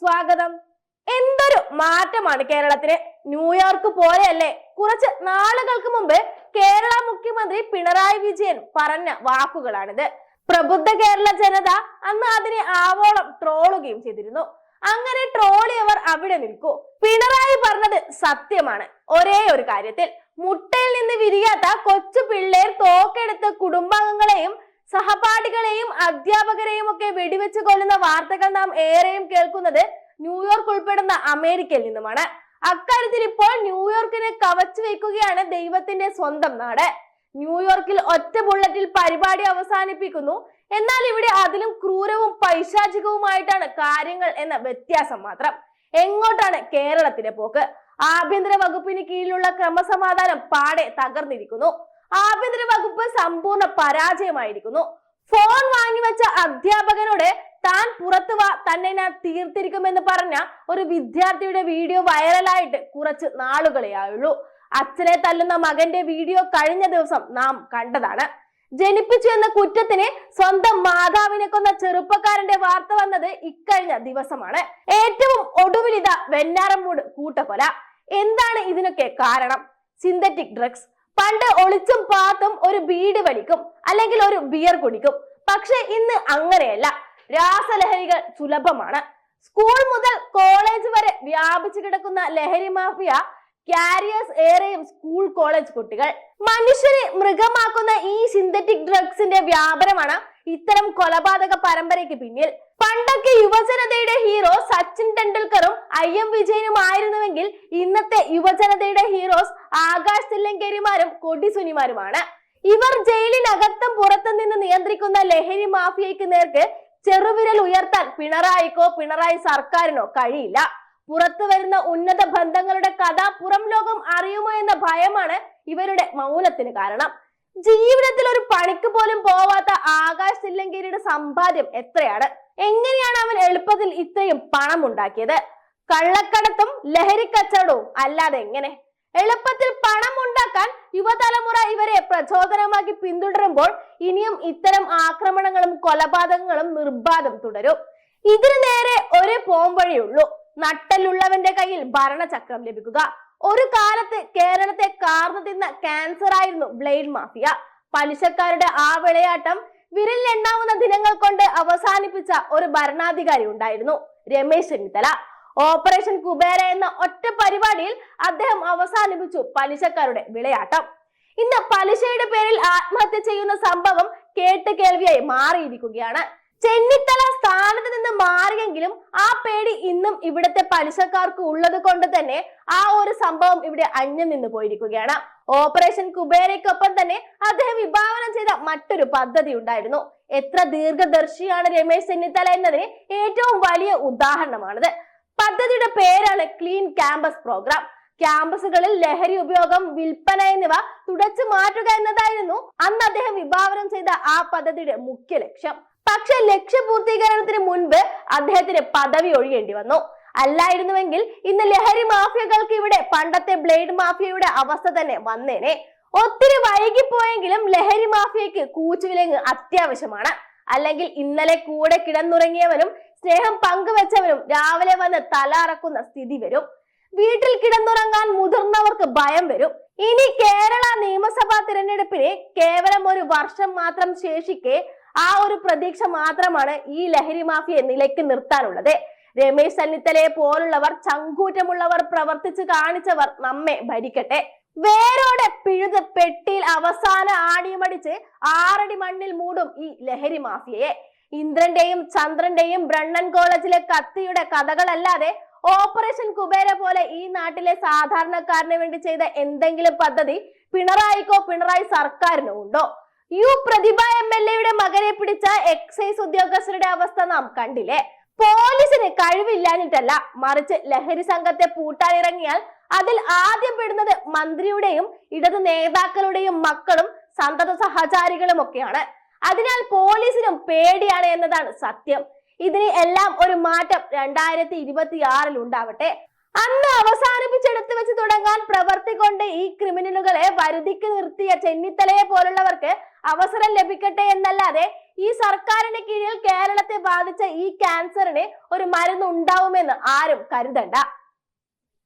സ്വാഗതം. എന്തൊരു മാറ്റമാണ് കേരളത്തിന് ന്യൂയോർക്ക് പോലെയല്ലേ? കുറച്ച് നാളുകൾക്ക് മുമ്പ് കേരള മുഖ്യമന്ത്രി പിണറായി വിജയൻ പറഞ്ഞ വാക്കുകളാണിത്. പ്രബുദ്ധ കേരള ജനത അന്ന് അതിനെ ആവോളം ട്രോളുകയും ചെയ്തിരുന്നു. അങ്ങനെ ട്രോളിയവർ അവിടെ നിൽക്കൂ. പിണറായി പറഞ്ഞത് സത്യമാണ്. ഒരേ ഒരു കാര്യത്തിൽ മുട്ടയിൽ നിന്ന് വിരിയാത്ത കൊച്ചു പിള്ളേർ തോക്കെടുത്ത് കുടുംബാംഗങ്ങളെയും സഹപാഠികളെയും അധ്യാപകരെയും ഒക്കെ വെടിവെച്ച് കൊല്ലുന്ന വാർത്തകൾ നാം ഏറെയും കേൾക്കുന്നത് ന്യൂയോർക്ക് ഉൾപ്പെടുന്ന അമേരിക്കയിൽ നിന്നുമാണ്. അക്കാര്യത്തിൽ ഇപ്പോൾ ന്യൂയോർക്കിനെ കവച്ചു വെക്കുകയാണ് ദൈവത്തിന്റെ സ്വന്തം നാട്. ന്യൂയോർക്കിൽ ഒറ്റ ബുള്ളറ്റിൽ പരിപാടി അവസാനിപ്പിക്കുന്നു. എന്നാൽ ഇവിടെ അതിലും ക്രൂരവും പൈശാചികവുമായിട്ടാണ് കാര്യങ്ങൾ എന്ന വ്യത്യാസം മാത്രം. എങ്ങോട്ടാണ് കേരളത്തിന്റെ പോക്ക്? ആഭ്യന്തര വകുപ്പിന് കീഴിലുള്ള ക്രമസമാധാനം പാടെ തകർന്നിരിക്കുന്നു. ആഭ്യന്തര വകുപ്പ് സമ്പൂർണ പരാജയമായിരിക്കുന്നു. ഫോൺ വാങ്ങിവെച്ച അധ്യാപകനോട് താൻ പുറത്തു വാ തന്നെ ഞാൻ തീർത്തിരിക്കുമെന്ന് പറഞ്ഞ ഒരു വിദ്യാർത്ഥിയുടെ വീഡിയോ വൈറലായിട്ട് കുറച്ച് നാളുകളെ ആയുള്ളൂ. അച്ഛനെ തല്ലുന്ന മകന്റെ വീഡിയോ കഴിഞ്ഞ ദിവസം നാം കണ്ടതാണ്. ജനിപ്പിച്ചു എന്ന കുറ്റത്തിന് സ്വന്തം മാതാവിനെ കൊന്ന ചെറുപ്പക്കാരന്റെ വാർത്ത വന്നത് ഇക്കഴിഞ്ഞ ദിവസമാണ്. ഏറ്റവും ഒടുവിലിത വെഞ്ഞാറമ്മൂട് കൂട്ടക്കൊല. എന്താണ് ഇതിനൊക്കെ കാരണം? സിന്തറ്റിക് ഡ്രഗ്സ് പണ്ട് ഒളിച്ചും പാത്തും ഒരു ബീഡ് വലിക്കും അല്ലെങ്കിൽ ഒരു ബിയർ കുടിക്കും. പക്ഷെ ഇന്ന് അങ്ങനെയല്ല. രാസലഹരികൾ സുലഭമാണ്. സ്കൂൾ മുതൽ കോളേജ് വരെ വ്യാപിച്ചു കിടക്കുന്ന ലഹരി മാഫിയ കാരിയേഴ്സ് ഏറെയും സ്കൂൾ കോളേജ് കുട്ടികൾ. മനുഷ്യരെ മൃഗമാക്കുന്ന ഈ സിന്തറ്റിക് ഡ്രഗ്സിന്റെ വ്യാപനമാണ് ഇത്തരം കൊലപാതക പരമ്പരയ്ക്ക് പിന്നിൽ. പണ്ടൊക്കെ യുവജനതയുടെ ഐ എം വിജയനുമായിരുന്നുവെങ്കിൽ ഇന്നത്തെ യുവജനതയുടെ ഹീറോസ് ആകാശ് തില്ലങ്കേരിമാരും കൊടിസുനിമാരുമാണ്. ഇവർ ജയിലിനകത്തും പുറത്തു നിന്ന് നിയന്ത്രിക്കുന്ന ലഹരി മാഫിയയ്ക്ക് നേർക്ക് ചെറുവിരൽ ഉയർത്താൻ പിണറായിക്കോ പിണറായി സർക്കാരിനോ കഴിയില്ല. പുറത്തു വരുന്ന ഉന്നത ബന്ധങ്ങളുടെ കഥ പുറം ലോകം അറിയുമോ എന്ന ഭയമാണ് ഇവരുടെ മൗനത്തിന് കാരണം. ജീവിതത്തിൽ ഒരു പണിക്ക് പോലും പോവാത്ത ആകാശ് തില്ലങ്കേരിയുടെ സമ്പാദ്യം എത്രയാണ്? എങ്ങനെയാണ് അവൻ എളുപ്പത്തിൽ ഇത്രയും പണം ഉണ്ടാക്കിയത് കള്ളക്കടത്തും ലഹരിക്കച്ചവടവും അല്ലാതെ എങ്ങനെ? എളുപ്പത്തിൽ പണം ഉണ്ടാക്കാൻ യുവതലമുറ ഇവരെ പ്രചോദനമാക്കി പിന്തുടരുമ്പോൾ ഇനിയും ഇത്തരം ആക്രമണങ്ങളും കൊലപാതകങ്ങളും നിർബാധം തുടരും. ഇതിനു നേരെ ഒരു പോംവഴിയുള്ളൂ നട്ടലുള്ളവന്റെ കയ്യിൽ ഭരണചക്രം ലഭിക്കുക. ഒരു കാലത്ത് കേരളത്തെ കാർന്നു തിന്ന ക്യാൻസർ ആയിരുന്നു ബ്ലേഡ് മാഫിയ. പലിശക്കാരുടെ ആ വിളയാട്ടം വിരലിലെണ്ണാവുന്ന ദിനങ്ങൾ കൊണ്ട് അവസാനിപ്പിച്ച ഒരു ഭരണാധികാരി ഉണ്ടായിരുന്നു. രമേശ് ചെന്നിത്തല. ഓപ്പറേഷൻ കുബേര എന്ന ഒറ്റ പരിപാടിയിൽ അദ്ദേഹം അവസാനിപ്പിച്ചു പലിശക്കാരുടെ വിളയാട്ടം. ഇന്ന് പലിശയുടെ പേരിൽ ആത്മഹത്യ ചെയ്യുന്ന സംഭവം കേട്ട് കേൾവിയായി മാറിയിരിക്കുകയാണ്. ചെന്നിത്തല സ്ഥാനത്ത് നിന്ന് മാറിയെങ്കിലും ആ പേടി ഇന്നും ഇവിടുത്തെ പലിശക്കാർക്ക് ഉള്ളത് കൊണ്ട് തന്നെ ആ ഒരു സംഭവം ഇവിടെ അന്യം നിന്ന് പോയിരിക്കുകയാണ്. ഓപ്പറേഷൻ കുബേരയ്ക്കൊപ്പം തന്നെ അദ്ദേഹം വിഭാവനം ചെയ്ത മറ്റൊരു പദ്ധതി ഉണ്ടായിരുന്നു. എത്ര ദീർഘദർശിയാണ് രമേശ് ചെന്നിത്തല എന്നതിന് ഏറ്റവും വലിയ ഉദാഹരണമാണിത്. പദ്ധതിയുടെ പേരാണ് ക്ലീൻ ക്യാമ്പസ് പ്രോഗ്രാം ക്യാമ്പസുകളിൽ ലഹരി ഉപയോഗം വിൽപ്പന എന്നിവ തുടച്ചു മാറ്റുക എന്നതായിരുന്നു അന്ന് അദ്ദേഹം വിഭാവനം ചെയ്ത ആ പദ്ധതിയുടെ മുഖ്യ ലക്ഷ്യം. പക്ഷെ ലക്ഷ്യപൂർത്തീകരണത്തിന് മുൻപ് അദ്ദേഹത്തിന് പദവി ഒഴിയേണ്ടി വന്നു. അല്ലായിരുന്നുവെങ്കിൽ ഇന്ന് ലഹരി മാഫിയകൾക്ക് ഇവിടെ പണ്ടത്തെ ബ്ലേഡ് മാഫിയയുടെ അവസ്ഥ തന്നെ വന്നേനെ. ഒത്തിരി വൈകിപ്പോയെങ്കിലും ലഹരി മാഫിയക്ക് കൂച്ചുവിലങ്ങ് അത്യാവശ്യമാണ്. അല്ലെങ്കിൽ ഇന്നലെ കൂടെ കിടന്നുറങ്ങിയവനും സ്നേഹം പങ്കുവെച്ചവനും രാവിലെ വന്ന് തല അറക്കുന്ന സ്ഥിതി വരും. വീട്ടിൽ കിടന്നുറങ്ങാൻ മുതിർന്നവർക്ക് ഭയം വരും. ഇനി കേരള നിയമസഭാ തിരഞ്ഞെടുപ്പിന് കേവലം ഒരു വർഷം മാത്രം ശേഷിക്കെ ആ ഒരു പ്രതീക്ഷ മാത്രമാണ് ഈ ലഹരി മാഫിയെ നിലയ്ക്ക് നിർത്താനുള്ളത്. രമേശ് ചെന്നിത്തലയെ പോലുള്ളവർ ചങ്കൂറ്റമുള്ളവർ പ്രവർത്തിച്ചു കാണിച്ചവർ നമ്മെ ഭരിക്കട്ടെ. വേരോടെ പിഴുത് പെട്ടിയിൽ അവസാന ആടിയുമടിച്ച് ആറടി മണ്ണിൽ മൂടും ഈ ലഹരി മാഫിയയെ. ഇന്ദ്രന്റെയും ചന്ദ്രന്റെയും ബ്രണ്ണൻ കോളേജിലെ കത്തിയുടെ കഥകളല്ലാതെ ഓപ്പറേഷൻ കുബേര പോലെ ഈ നാട്ടിലെ സാധാരണക്കാരന് വേണ്ടി ചെയ്ത എന്തെങ്കിലും പദ്ധതി പിണറായിക്കോ പിണറായി സർക്കാരിനോ ഉണ്ടോ? യു പ്രതിഭ എം എൽ എയുടെ മകനെ പിടിച്ച എക്സൈസ് ഉദ്യോഗസ്ഥരുടെ അവസ്ഥ നാം കണ്ടില്ലേ? പോലീസിന് കഴിവില്ലാഞ്ഞിട്ടല്ല മറിച്ച് ലഹരി സംഘത്തെ പൂട്ടാനിറങ്ങിയാൽ അതിൽ ആദ്യം പെടുന്നത് മന്ത്രിയുടെയും ഇടത് നേതാക്കളുടെയും മക്കളും സന്തത സഹചാരികളും ഒക്കെയാണ് അതിനാൽ പോലീസിനും പേടിയാണ് എന്നതാണ് സത്യം. ഇതിന് എല്ലാം ഒരു മാറ്റം രണ്ടായിരത്തി ഇരുപത്തി ആറിൽ ഉണ്ടാവട്ടെ. അന്ന് അവസാനിപ്പിച്ചെടുത്ത് വെച്ച് തുടങ്ങാൻ പ്രവർത്തി കൊണ്ട് ഈ ക്രിമിനലുകളെ വരുതിക്ക് നിർത്തിയ ചെന്നിത്തലയെ പോലുള്ളവർക്ക് അവസരം ലഭിക്കട്ടെ എന്നല്ലാതെ ഈ സർക്കാരിന്റെ കീഴിൽ കേരളത്തെ ബാധിച്ച ഈ ക്യാൻസറിന് ഒരു മരുന്ന് ഉണ്ടാവുമെന്ന് ആരും കരുതണ്ട.